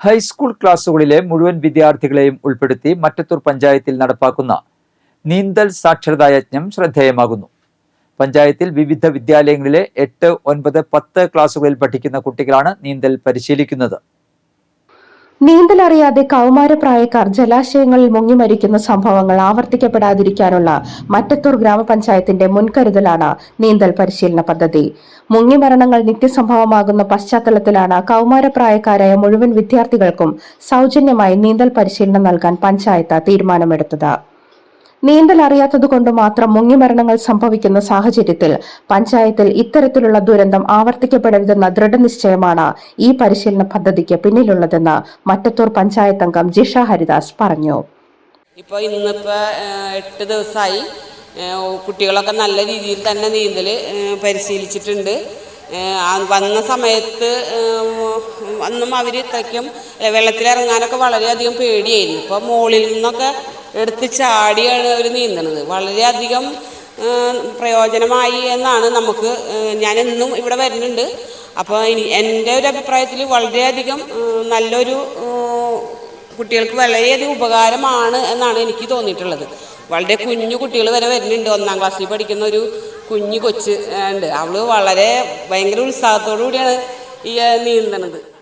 High school ക്ലാസുകളിലെ മുഴുവൻ വിദ്യാർത്ഥികളെയും ഉൾപ്പെടുത്തി മറ്റത്തൂർ പഞ്ചായത്തിൽ നടപ്പാക്കുന്ന നീന്തൽ സാക്ഷരതാ യജ്ഞം ശ്രദ്ധേയമാകുന്നു. പഞ്ചായത്തിൽ വിവിധ വിദ്യാലയങ്ങളിലെ എട്ട് ഒൻപത് പത്ത് ക്ലാസുകളിൽ പഠിക്കുന്ന കുട്ടികളാണ് നീന്തൽ പരിശീലിക്കുന്നത്. നീന്തലറിയാതെ കൗമാരപ്രായക്കാർ ജലാശയങ്ങളിൽ മുങ്ങിമരിക്കുന്ന സംഭവങ്ങൾ ആവർത്തിക്കപ്പെടാതിരിക്കാനുള്ള മറ്റത്തൂർ ഗ്രാമപഞ്ചായത്തിന്റെ മുൻകരുതലാണ് നീന്തൽ പരിശീലന പദ്ധതി. മുങ്ങിമരണങ്ങൾ നിത്യസംഭവമാകുന്ന പശ്ചാത്തലത്തിലാണ് കൗമാരപ്രായക്കാരായ മുഴുവൻ വിദ്യാർത്ഥികൾക്കും സൗജന്യമായി നീന്തൽ പരിശീലനം നൽകാൻ പഞ്ചായത്ത് തീരുമാനമെടുത്തത്. നീന്തൽ അറിയാത്തതുകൊണ്ട് മാത്രം മുങ്ങിമരണങ്ങൾ സംഭവിക്കുന്ന സാഹചര്യത്തിൽ പഞ്ചായത്തിൽ ഇത്തരത്തിലുള്ള ദുരന്തം ആവർത്തിക്കപ്പെടരുതെന്ന ദൃഢനിശ്ചയമാണ് ഈ പരിശീലന പദ്ധതിക്ക് പിന്നിലുള്ളതെന്ന് മറ്റത്തൂർ പഞ്ചായത്ത് അംഗം ജിഷ ഹരിദാസ് പറഞ്ഞു. ഇപ്പോൾ ഇന്നിപ്പോൾ എട്ട് ദിവസമായി കുട്ടികളൊക്കെ നല്ല രീതിയിൽ തന്നെ നീന്തൽ പരിശീലിച്ചിട്ടുണ്ട്. വന്ന സമയത്ത് ഒന്നും അവർ ഇത്രയ്ക്കും വെള്ളത്തിലിറങ്ങാനൊക്കെ വളരെയധികം പേടിയായിരുന്നു. ഇപ്പോൾ മുകളിൽ നിന്നൊക്കെ എടുത്ത് ചാടിയാണ് അവർ നീന്തണത്. വളരെയധികം പ്രയോജനമായി എന്നാണ് നമുക്ക് ഞാൻ ഞാനെന്നും ഇവിടെ വരുന്നുണ്ട്. അപ്പോൾ ഇനി എന്റെ ഒരു അഭിപ്രായത്തിൽ വളരെയധികം നല്ലൊരു കുട്ടികൾക്ക് വളരെയധികം ഉപകാരമാണ് എന്നാണ് എനിക്ക് തോന്നിയിട്ടുള്ളത്. വളരെ കുഞ്ഞു കുട്ടികൾ വരെ വരുന്നുണ്ട്. ഒന്നാം ക്ലാസ്സിൽ പഠിക്കുന്ന ഒരു കുഞ്ഞു കൊച്ച് ഉണ്ട്. അവൾ വളരെ ഭയങ്കര ഉത്സാഹത്തോടു കൂടിയാണ് ഈ നീന്തണത്.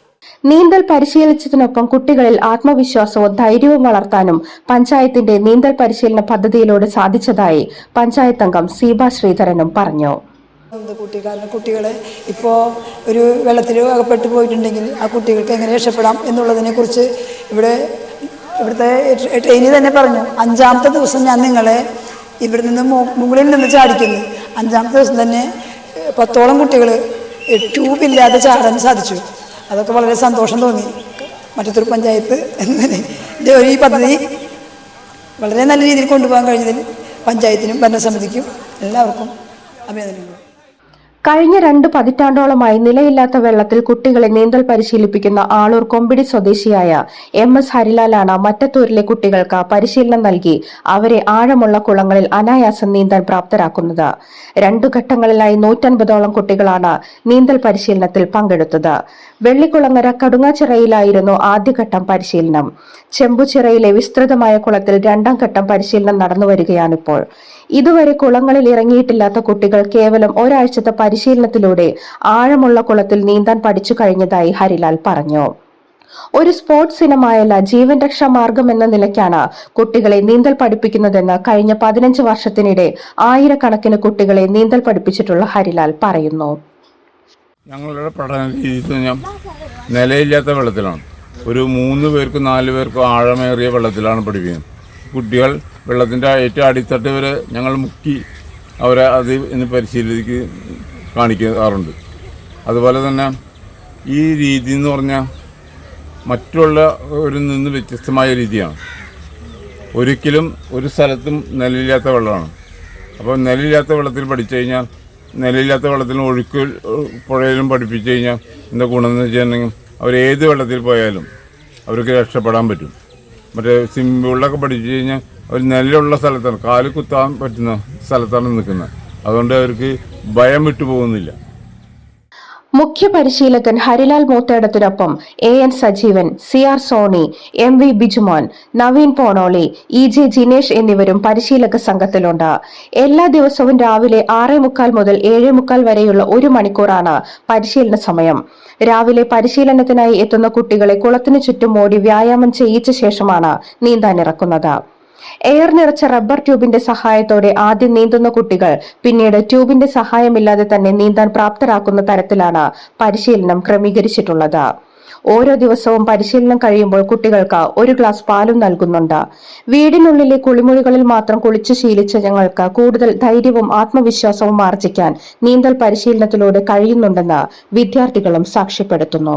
നീന്തൽ പരിശീലിച്ചതിനൊപ്പം കുട്ടികളിൽ ആത്മവിശ്വാസവും ധൈര്യവും വളർത്താനും പഞ്ചായത്തിന്റെ നീന്തൽ പരിശീലന പദ്ധതിയിലൂടെ സാധിച്ചതായി പഞ്ചായത്ത് അംഗം സീബ ശ്രീധരനും പറഞ്ഞു. കുട്ടി. കാരണം കുട്ടികളെ ഇപ്പോൾ ഒരു വെള്ളത്തിൽ അകപ്പെട്ടു പോയിട്ടുണ്ടെങ്കിൽ ആ കുട്ടികൾക്ക് എങ്ങനെ രക്ഷപ്പെടാം എന്നുള്ളതിനെക്കുറിച്ച് ഇവിടെ ഇവിടുത്തെ ട്രെയിനിൽ തന്നെ പറഞ്ഞു. അഞ്ചാമത്തെ ദിവസം ഞാൻ നിങ്ങളെ ഇവിടെ നിന്ന് മുകളിൽ നിന്ന് ചാടിക്കുന്നു. അഞ്ചാമത്തെ ദിവസം തന്നെ പത്തോളം കുട്ടികൾ ട്യൂബില്ലാതെ ചാടാൻ സാധിച്ചു. അതൊക്കെ വളരെ സന്തോഷം തോന്നി. മറ്റത്തൊരു പഞ്ചായത്ത് എന്നതിന്റെ ഒരു ഈ പദ്ധതി വളരെ നല്ല രീതിയിൽ കൊണ്ടുപോകാൻ കഴിഞ്ഞതിൽ പഞ്ചായത്തിനും ഭരണസമിതിക്കും എല്ലാവർക്കും അഭിനന്ദനങ്ങൾ. കഴിഞ്ഞ രണ്ട് പതിറ്റാണ്ടോളമായി നിലയില്ലാത്ത വെള്ളത്തിൽ കുട്ടികളെ നീന്തൽ പരിശീലിപ്പിക്കുന്ന ആളൂർ കൊമ്പിടി സ്വദേശിയായ എം എസ് ഹരിലാലാണ് മറ്റത്തൂരിലെ കുട്ടികൾക്ക് പരിശീലനം നൽകി അവരെ ആഴമുള്ള കുളങ്ങളിൽ അനായാസം നീന്താൻ പ്രാപ്തരാക്കുന്നത്. രണ്ടു ഘട്ടങ്ങളിലായി നൂറ്റൻപതോളം കുട്ടികളാണ് നീന്തൽ പരിശീലനത്തിൽ പങ്കെടുത്തത്. വെള്ളിക്കുളങ്ങര കടുങ്ങാച്ചിറയിലായിരുന്നു ആദ്യഘട്ടം പരിശീലനം. ചെമ്പുച്ചിറയിലെ വിസ്തൃതമായ കുളത്തിൽ രണ്ടാം ഘട്ടം പരിശീലനം നടന്നുവരികയാണിപ്പോൾ. ഇതുവരെ കുളങ്ങളിൽ ഇറങ്ങിയിട്ടില്ലാത്ത കുട്ടികൾ കേവലം ഒരാഴ്ചത്തെ പരിശീലനത്തിലൂടെ ആഴമുള്ള കുളത്തിൽ നീന്താൻ പഠിച്ചു കഴിഞ്ഞതായി ഹരിലാൽ പറഞ്ഞു. ഒരു സ്പോർട്സ് ഇനമായല്ല ജീവൻ രക്ഷാ മാർഗം എന്ന നിലയ്ക്കാണ് കുട്ടികളെ നീന്തൽ പഠിപ്പിക്കുന്നതെന്ന് കഴിഞ്ഞ പതിനഞ്ച് വർഷത്തിനിടെ ആയിരക്കണക്കിന് കുട്ടികളെ നീന്തൽ പഠിപ്പിച്ചിട്ടുള്ള ഹരിലാൽ പറയുന്നു. ഞങ്ങളുടെ പഠന രീതി നിലയില്ലാത്ത വെള്ളത്തിലാണ്. ഒരു മൂന്ന് പേർക്കും നാല് പേർക്കും ആഴമേറിയ വെള്ളത്തിലാണ് പഠിപ്പിക്കുന്നത്. കുട്ടികൾ വെള്ളത്തിന്റെ ഏറ്റവും അടിത്തട്ട് വരെ ഞങ്ങൾ മുക്കി അവരെ അത് ഇന്ന് പരിശീലിക്ക് കാണിക്കാറുണ്ട്. അതുപോലെ തന്നെ ഈ രീതി എന്ന് പറഞ്ഞാൽ മറ്റുള്ള ഒരു നിന്ന് വ്യത്യസ്തമായ രീതിയാണ്. ഒരിക്കലും ഒരു സ്ഥലത്തും നിലയില്ലാത്ത വെള്ളമാണ്. അപ്പോൾ നിലയില്ലാത്ത വെള്ളത്തിൽ പഠിച്ചു കഴിഞ്ഞാൽ നിലയില്ലാത്ത വെള്ളത്തിൽ ഒഴുക്ക് പുഴയിലും പഠിപ്പിച്ചു കഴിഞ്ഞാൽ എന്താ ഗുണമെന്ന് വെച്ചിട്ടുണ്ടെങ്കിൽ അവർ ഏത് വെള്ളത്തിൽ പോയാലും അവർക്ക് രക്ഷപ്പെടാൻ പറ്റും. മറ്റേ സ്വിമ്മിംഗ് പൂളിലൊക്കെ പഠിച്ചു കഴിഞ്ഞാൽ അവർ നിലയുള്ള സ്ഥലത്താണ്. കാൽ കുത്താൻ പറ്റുന്ന സ്ഥലത്താണ് നിൽക്കുന്നത്. അതുകൊണ്ട് അവർക്ക് ഭയം വിട്ടു പോകുന്നില്ല. മുഖ്യ പരിശീലകൻ Harilal മൂത്തേടത്തിനൊപ്പം A N Sajeevan C R Soni M V Bijumon Naveen Ponoli E J Jinesh എന്നിവരും പരിശീലക സംഘത്തിലുണ്ട്. എല്ലാ ദിവസവും രാവിലെ ആറേ മുക്കാൽ മുതൽ ഏഴേ മുക്കാൽ വരെയുള്ള ഒരു മണിക്കൂറാണ് പരിശീലന സമയം. രാവിലെ പരിശീലനത്തിനായി എത്തുന്ന കുട്ടികളെ കുളത്തിനു ചുറ്റും ഓടി വ്യായാമം ചെയ്യിച്ച ശേഷമാണ് നീന്താനിറക്കുന്നത് എയർ നിറച്ച റബ്ബർ ട്യൂബിന്റെ സഹായത്തോടെ ആദ്യം നീന്തുന്ന കുട്ടികൾ പിന്നീട് ട്യൂബിന്റെ സഹായമില്ലാതെ തന്നെ നീന്താൻ പ്രാപ്തരാക്കുന്ന തരത്തിലാണ് പരിശീലനം ക്രമീകരിച്ചിട്ടുള്ളത്. ഓരോ ദിവസവും പരിശീലനം കഴിയുമ്പോൾ കുട്ടികൾക്ക് ഒരു ഗ്ലാസ് പാലും നൽകുന്നുണ്ട്. വീടിനുള്ളിലെ കുളിമുറികളിൽ മാത്രം കുളിച്ചു ശീലിച്ച ഞങ്ങൾക്ക് കൂടുതൽ ധൈര്യവും ആത്മവിശ്വാസവും ആർജിക്കാൻ നീന്തൽ പരിശീലനത്തിലൂടെ കഴിയുന്നുണ്ടെന്ന് വിദ്യാർത്ഥികളും സാക്ഷ്യപ്പെടുത്തുന്നു.